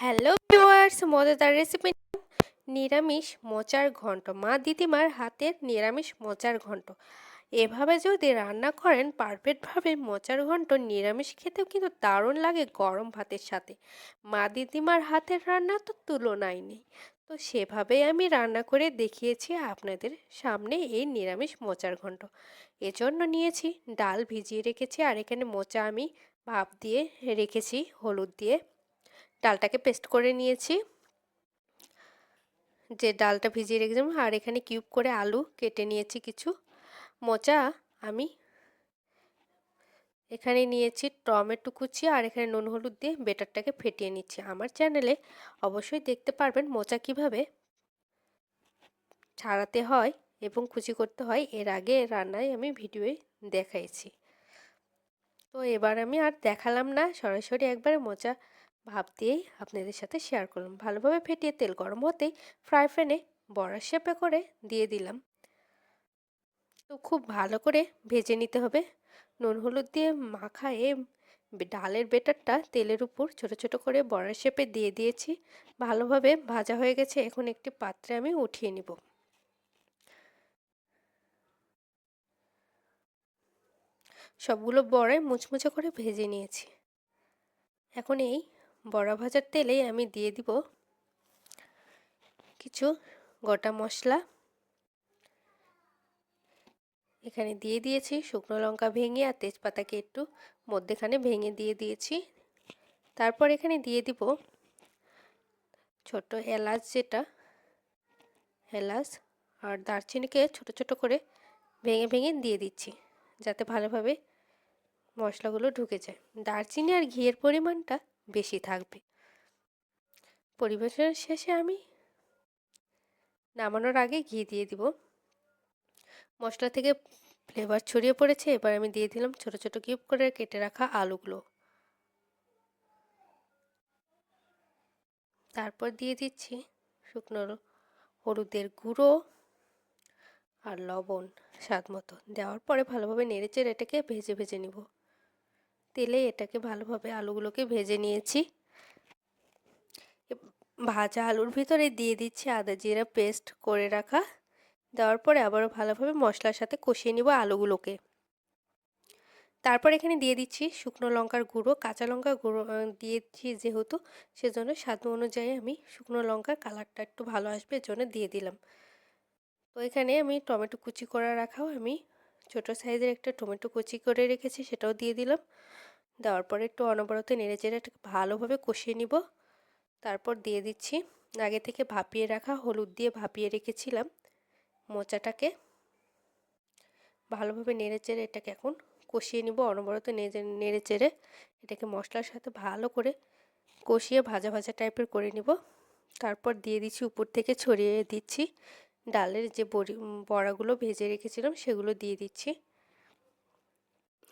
Hello viewers মজাদার recipe নিরামিষ মোচার ঘন্ট। মা দিদিমার হাতের নিরামিষ মোচার ঘন্ট। এভাবে যদি রান্না করেন পারফেক্টভাবে মোচার ঘন্ট নিরামিষ খেতেও কিন্তু দারুণ লাগে গরম ভাতের সাথে। মা দিদিমার হাতের রান্না তো তুলনায় নেই। তো সেভাবেই আমি রান্না করে দেখিয়েছি আপনাদের সামনে এই নিরামিষ মোচার ঘন্ট। এজন্য নিয়েছি ডাল ভিজিয়ে রেখেছি, আর এখানে মোচা আমি ভাপ দিয়ে রেখেছি, হলুদ দিয়ে ডালটাকে পেস্ট করে নিয়েছি। যে ডালটা ভিজিয়ে রেখেছিলাম, আর এখানে কিউব করে আলু কেটে নিয়েছি কিছু। মোচা আমি এখানে নিয়েছি টমেটো কুচি, আর এখানে নুন হলুদ দিয়ে বেটারটাকে ফেটিয়ে নিচ্ছি। আমার চ্যানেলে অবশ্যই দেখতে পারবেন মোচা কীভাবে ছাড়াতে হয় এবং কুচি করতে হয়। এর আগে রান্নায় আমি ভিডিওয়ে দেখাইছি। তো এবার আমি আর দেখালাম না, সরাসরি একবারে মোচা ভাব দিয়েই আপনাদের সাথে শেয়ার করলাম। ভালোভাবে ফেটিয়ে তেল গরম হতেই ফ্রাই প্যানে বড়া শেপে করে দিয়ে দিলাম। তো খুব ভালো করে ভেজে নিতে হবে। নুন, হলুদ দিয়ে মাখায়ে ডালের বেটারটা তেলের উপর ছোট ছোট করে বড়া শেপে দিয়ে দিয়েছি। ভালোভাবে ভাজা হয়ে গেছে। এখন একটি পাত্রে আমি উঠিয়ে নিব। সবগুলো বড়াই মুচমুচে করে ভেজে নিয়েছি। এখন এই বড়া ভাজার তেলে আমি দিয়ে দিব কিছু গোটা মশলা। এখানে দিয়ে দিয়েছি শুকনো লঙ্কা ভেঙে আর তেজপাতাকে একটু মধ্যেখানে ভেঙে দিয়ে দিয়েছি। তারপর এখানে দিয়ে দিব ছোট এলাচ যেটা, এলাচ আর দারচিনিকে ছোট ছোট করে ভেঙে ভেঙে দিয়ে দিচ্ছি যাতে ভালোভাবে মশলাগুলো ঢুকে যায়। দারচিনি আর ঘিয়ের পরিমাণটা বেশি থাকবে। পরিবেশনের শেষে আমি নামানোর আগে ঘি দিয়ে দিব। মশলা থেকে ফ্লেভার ছড়িয়ে পড়েছে, এবার আমি দিয়ে দিলাম ছোট ছোট কিউব করে কেটে রাখা আলুগুলো। তারপর দিয়ে দিচ্ছি শুকনো হলুদের গুঁড়ো আর লবণ স্বাদ মতো। দেওয়ার পরে ভালোভাবে নেড়েচেড়ে এটাকে ভেজে ভেজে নিব। তেলে এটাকে ভালোভাবে আলুগুলোকে ভেজে নিয়েছি। ভাজা আলুর ভিতরে দিয়ে দিচ্ছি আদা জিরা পেস্ট করে রাখা। দেওয়ার পরে আবারও ভালোভাবে মশলার সাথে কষিয়ে নিব আলুগুলোকে। তারপর এখানে দিয়ে দিচ্ছি শুকনো লঙ্কার গুঁড়ো, কাঁচা লঙ্কার গুঁড়ো দিয়েছি যেহেতু সেজন্য স্বাদ অনুযায়ী আমি শুকনো লঙ্কার কালারটা একটু ভালো আসবে এজন্য দিয়ে দিলাম। তো এখানে আমি টমেটো কুচি করা রাখাও আমি ছোট সাইজের একটা টমেটো কুচি করে রেখেছি, সেটাও দিয়ে দিলাম। দেওয়ার পরে একটু অনবরত নেড়ে চেড়ে ভালোভাবে কষিয়ে নিব। তারপর দিয়ে দিচ্ছি, আগে থেকে ভাপিয়ে রাখা হলুদ দিয়ে ভাপিয়ে রেখেছিলাম মোচাটাকে। ভালোভাবে নেড়ে চেড়ে এটাকে এখন কষিয়ে নিব অনবরত নেড়ে চেড়ে। এটাকে মশলার সাথে ভালো করে কষিয়ে ভাজা ভাজা টাইপের করে নিব। তারপর দিয়ে দিচ্ছি উপর থেকে ছড়িয়ে দিচ্ছি। ডালের যে বড়ি বড়াগুলো ভেজে রেখেছিলাম, সেগুলো দিয়ে দিচ্ছি।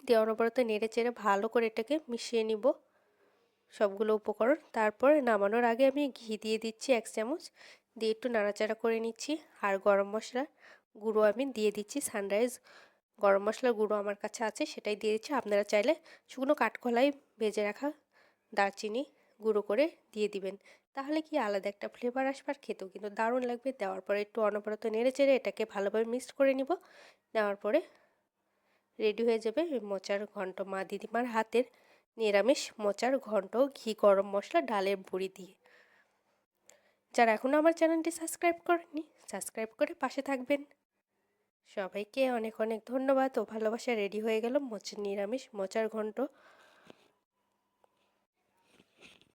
দিয়ে অনবরত নেড়ে চেড়ে ভালো করে এটাকে মিশিয়ে নিব সবগুলো উপকরণ। তারপর নামানোর আগে আমি ঘি দিয়ে দিচ্ছি এক চামচ, দিয়ে একটু নাড়াচাড়া করে নিচ্ছি। আর গরম মশলা গুঁড়ো আমি দিয়ে দিচ্ছি, সানরাইজ গরম মশলার গুঁড়ো আমার কাছে আছে, সেটাই দিয়ে দিচ্ছি। আপনারা চাইলে শুকনো কাঠকলাই ভেজে রাখা দারচিনি গুঁড়ো করে দিয়ে দিবেন। তাহলে কি আলাদা একটা ফ্লেভার আসবার খেতেও কিন্তু দারুণ লাগবে। দেওয়ার পরে একটু অনবরত নেড়ে চেড়ে এটাকে ভালোভাবে মিক্সড করে নিব। নেওয়ার পরে রেডি হয়ে যাবে মোচার ঘন্ট মা দিদিমার হাতের নিরামিষ মোচার ঘন্ট ঘি গরম মশলা ডালের বুড়ি দিয়ে। যারা এখনও আমার চ্যানেলটি সাবস্ক্রাইব করেননি, সাবস্ক্রাইব করে পাশে থাকবেন। সবাইকে অনেক অনেক ধন্যবাদ। ও ভালোবাসা রেডি হয়ে গেল মোচার নিরামিষ মোচার ঘন্ট